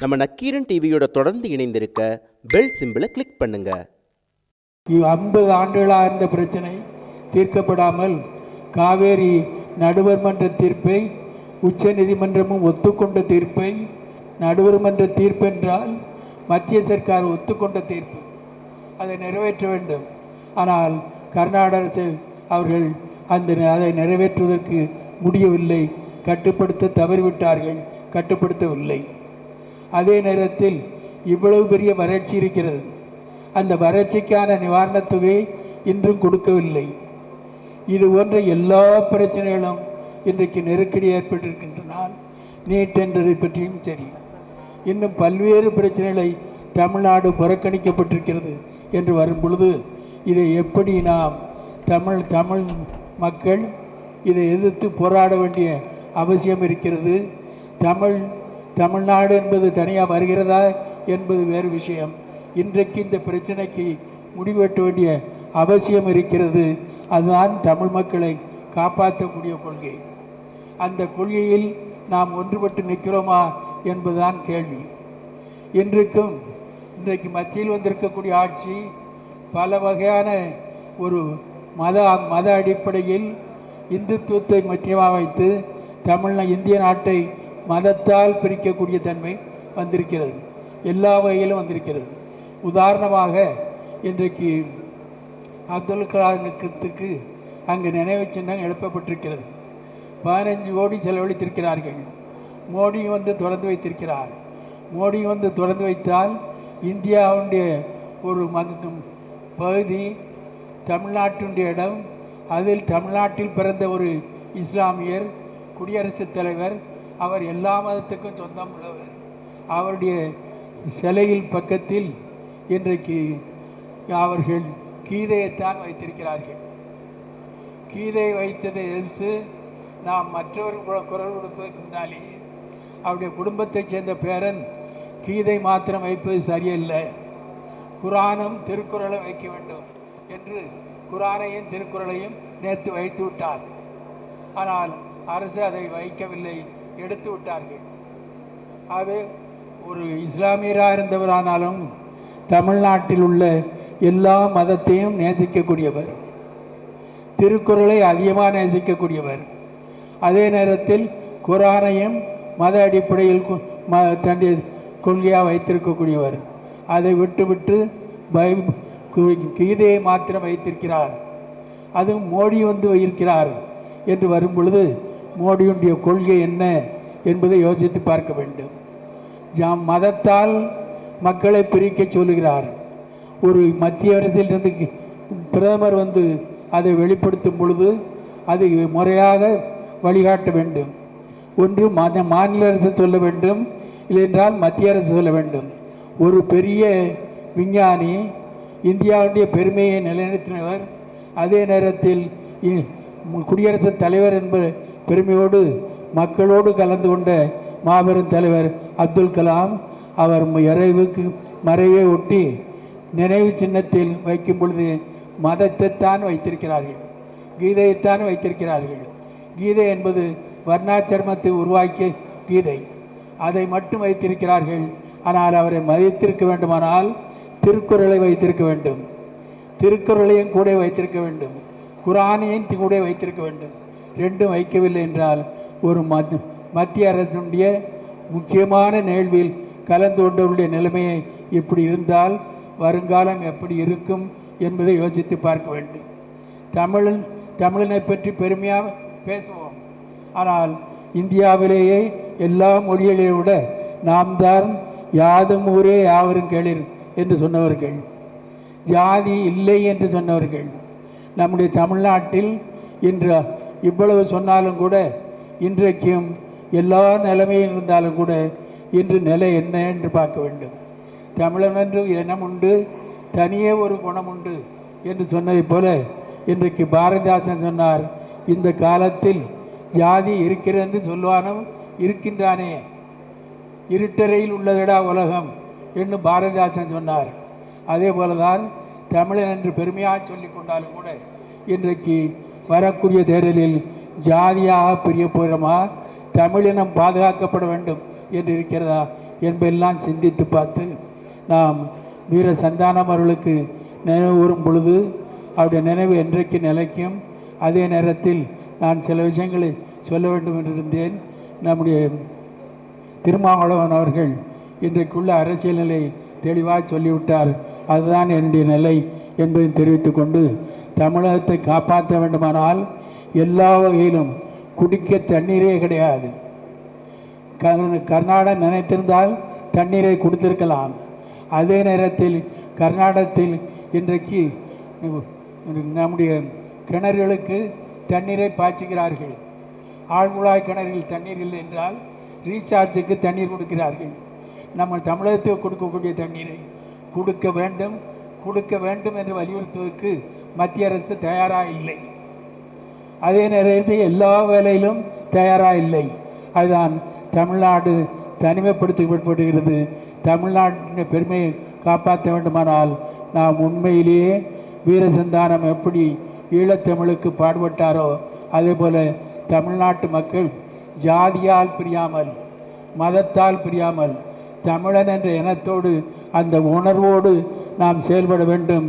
நம்ம நக்கீரன் டிவியோட தொடர்ந்து இணைந்திருக்க பெல் சிம்பிளை கிளிக் பண்ணுங்க. ஐம்பது ஆண்டுகளாக இருந்த பிரச்சனை தீர்க்கப்படாமல் காவேரி நடுவர் மன்ற தீர்ப்பை உச்ச நீதிமன்றமும் ஒத்துக்கொண்ட தீர்ப்பை நடுவர் மன்ற தீர்ப்பென்றால் மத்திய சர்க்கார் ஒத்துக்கொண்ட தீர்ப்பு. அதை நிறைவேற்ற வேண்டும். ஆனால் கர்நாடக அரசு அவர்கள் அந்த அதை நிறைவேற்றுவதற்கு முடியவில்லை. கட்டுப்படுத்த தவறிவிட்டார்கள். கட்டுப்படுத்தவில்லை. அதே நேரத்தில் இவ்வளவு பெரிய வறட்சி இருக்கிறது. அந்த வறட்சிக்கான நிவாரணத் தொகை இன்றும் கொடுக்கவில்லை. இது போன்ற எல்லா பிரச்சனைகளும் இன்றைக்கு நெருக்கடி ஏற்பட்டிருக்கின்றனால் நீட் என்றதை பற்றியும் சரி. இன்னும் பல்வேறு பிரச்சனைகளை தமிழ்நாடு புறக்கணிக்கப்பட்டிருக்கிறது என்று வரும் பொழுது இதை எப்படி நாம் தமிழ் தமிழ் மக்கள் இதை எதிர்த்து போராட வேண்டிய அவசியம் இருக்கிறது? தமிழ் தமிழ்நாடு என்பது தனியாக வருகிறதா என்பது வேறு விஷயம். இன்றைக்கு இந்த பிரச்சனைக்கு முடிவெட்ட வேண்டிய அவசியம் இருக்கிறது. அதுதான் தமிழ் மக்களை காப்பாற்றக்கூடிய கொள்கை. அந்த கொள்கையில் நாம் ஒன்றுபட்டு நிற்கிறோமா என்பதுதான் கேள்வி. இன்றைக்கும் இன்றைக்கு மத்தியில் வந்திருக்கக்கூடிய ஆட்சி பல வகையான ஒரு மத மத அடிப்படையில் இந்துத்துவத்தை மையமாக வைத்து தமிழ் இந்திய நாட்டை மதத்தால் பிரிக்கக்கூடிய தன்மை வந்திருக்கிறது. எல்லா வகையிலும் வந்திருக்கிறது. உதாரணமாக இன்றைக்கு அப்துல் கலாமுக்கு அங்கு நினைவு சின்னம் எழுப்பப்பட்டிருக்கிறது. பதினஞ்சு கோடி செலவழித்திருக்கிறார்கள். மோடி வந்து திறந்து வைத்திருக்கிறார். மோடி வந்து திறந்து வைத்தால் இந்தியாவுடைய ஒரு மக பகுதி தமிழ்நாட்டினுடைய இடம் அதில் தமிழ்நாட்டில் பிறந்த ஒரு இஸ்லாமியர் குடியரசுத் தலைவர் அவர் எல்லா மதத்துக்கும் சொந்தம் உள்ளவர். அவருடைய சிலையில் பக்கத்தில் இன்றைக்கு அவர்கள் கீதையைத்தான் வைத்திருக்கிறார்கள். கீதை வைத்ததை எதிர்த்து நாம் மற்றவர் குரல் கொடுப்பதற்கு முன்னாலே அவருடைய குடும்பத்தைச் சேர்ந்த பேரன் கீதை மாத்திரம் வைப்பது சரியில்லை. குரானும் திருக்குறளும் வைக்க வேண்டும் என்று குரானையும் திருக்குறளையும் நேற்று வைத்து விட்டார். ஆனால் அரசு அதை வைக்கவில்லை. எடுத்து விட்டார்கள். அது ஒரு இஸ்லாமியராக இருந்தவரானாலும் தமிழ்நாட்டில் உள்ள எல்லா மதத்தையும் நேசிக்கக்கூடியவர். திருக்குறளை அதிகமாக நேசிக்கக்கூடியவர். அதே நேரத்தில் குரானையும் மத அடிப்படையில் ம தன்னுடைய கொள்கையாக வைத்திருக்கக்கூடியவர். அதை விட்டுவிட்டு பை கீதையை மாத்திரம் வைத்திருக்கிறார். அதுவும் மோடி வந்து இருக்கிறார் என்று வரும் பொழுது மோடியுடைய கொள்கை என்ன என்பதை யோசித்து பார்க்க வேண்டும். ஜாம் மதத்தால் மக்களை பிரிக்க சொல்லுகிறார் ஒரு மத்திய அரசிலிருந்து பிரதமர் வந்து அதை வெளிப்படுத்தும் பொழுது அது முறையாக வழிகாட்ட வேண்டும். ஒன்று மத மாநில அரசு சொல்ல வேண்டும் இல்லையென்றால் மத்திய அரசு சொல்ல வேண்டும். ஒரு பெரிய விஞ்ஞானி இந்தியாவுடைய பெருமையை நிலைநிறுத்தினவர் அதே நேரத்தில் இ- குடியரசுத் தலைவர் என்ப பெருமையோடு மக்களோடு கலந்து கொண்ட மாபெரும் தலைவர் அப்துல் கலாம் அவர் இறைவுக்கு மறைவை ஒட்டி நினைவு சின்னத்தில் வைக்கும் பொழுது மதத்தைத்தான் வைத்திருக்கிறார்கள் கீதையைத்தான் வைத்திருக்கிறார்கள். கீதை என்பது வர்ணாச்சர்மத்தை உருவாக்கிய கீதை. அதை மட்டும் வைத்திருக்கிறார்கள் ஆனால் அவரை மதித்திருக்க வேண்டுமானால் திருக்குறளை வைத்திருக்க வேண்டும். திருக்குறளையும் கூட வைத்திருக்க வேண்டும். குரானையும் கூட வைத்திருக்க வேண்டும். ரெண்டும் வைக்கவில்லை என்றால் ஒரு மத் மத்திய அரசுடைய முக்கியமான நிகழ்வில் கலந்து கொண்டவருடைய நிலைமையை இப்படி இருந்தால் வருங்காலம் எப்படி இருக்கும் என்பதை யோசித்து பார்க்க வேண்டும். தமிழன் தமிழனை பற்றி பெருமையாக பேசுவோம். ஆனால் இந்தியாவிலேயே எல்லா மொழிகளை விட நாம் தான் யாதும் ஊரே யாவரும் கேளிர் என்று சொன்னவர்கள். ஜாதி இல்லை என்று சொன்னவர்கள். நம்முடைய தமிழ்நாட்டில் இன்று இவ்வளவு சொன்னாலும் கூட இன்றைக்கும் எல்லா நிலைமையும் இருந்தாலும் கூட இன்று நிலை என்ன என்று பார்க்க வேண்டும். தமிழன் என்று இனம் உண்டு தனியே ஒரு குணம் உண்டு என்று சொன்னதைப் போல இன்றைக்கு பாரதிதாசன் சொன்னார் இந்த காலத்தில் ஜாதி இருக்கிறது என்று சொல்லுவானோ இருக்கின்றானே. இருட்டறையில் உள்ளதடா உலகம்? என்று பாரதிதாசன் சொன்னார். அதே போலதான் தமிழன் என்று பெருமையாக சொல்லிக் கொண்டாலும் கூட இன்றைக்கு வரக்கூடிய தேர்தலில் ஜாதியாக பிரிய போகிறோமா தமிழினம் பாதுகாக்கப்பட வேண்டும் என்று இருக்கிறதா என்பதெல்லாம் சிந்தித்து பார்த்து நாம் வீர சந்தானம் அவர்களுக்கு நினைவு கூறும் பொழுது அவருடைய நினைவு என்றைக்கு நிலைக்கும் அதே நேரத்தில் நான் சில விஷயங்களை சொல்ல வேண்டும் என்று இருந்தேன். நம்முடைய திருமாவளவன் அவர்கள் இன்றைக்குள்ள அரசியல் நிலை தெளிவாக சொல்லிவிட்டார். அதுதான் என்னுடைய நிலை என்பதை தெரிவித்துக்கொண்டு தமிழகத்தை காப்பாற்ற வேண்டுமானால் எல்லா வகையிலும் குடிக்க தண்ணீரே கிடையாது. கர்நாடக கர்நாடகம் நினைத்திருந்தால் தண்ணீரை கொடுத்திருக்கலாம். அதே நேரத்தில் கர்நாடகத்தில் இன்றைக்கு நம்முடைய கிணறுகளுக்கு தண்ணீரை பாய்ச்சுகிறார்கள். ஆழ்குழாய் கிணறில் தண்ணீர் இல்லை என்றால் ரீசார்ஜுக்கு தண்ணீர் கொடுக்கிறார்கள். நம்ம தமிழகத்துக்கு கொடுக்கக்கூடிய தண்ணீரை கொடுக்க வேண்டும் கொடுக்க வேண்டும் என்று வலியுறுத்துவதற்கு மத்திய அரசு தயாராக இல்லை. அதே நேரத்தில் எல்லா வேலையிலும் தயாராக இல்லை. அதுதான் தமிழ்நாடு தனிமைப்படுத்தப்படுகிறது தமிழ்நாட்டின் பெருமையை காப்பாற்ற வேண்டுமானால் நாம் உண்மையிலேயே வீரசந்தானம் எப்படி ஈழத்தமிழுக்கு பாடுபட்டாரோ அதேபோல் தமிழ்நாட்டு மக்கள் ஜாதியால் பிரியாமல் மதத்தால் பிரியாமல் தமிழன் என்ற இனத்தோடு அந்த உணர்வோடு நாம் செயல்பட வேண்டும்.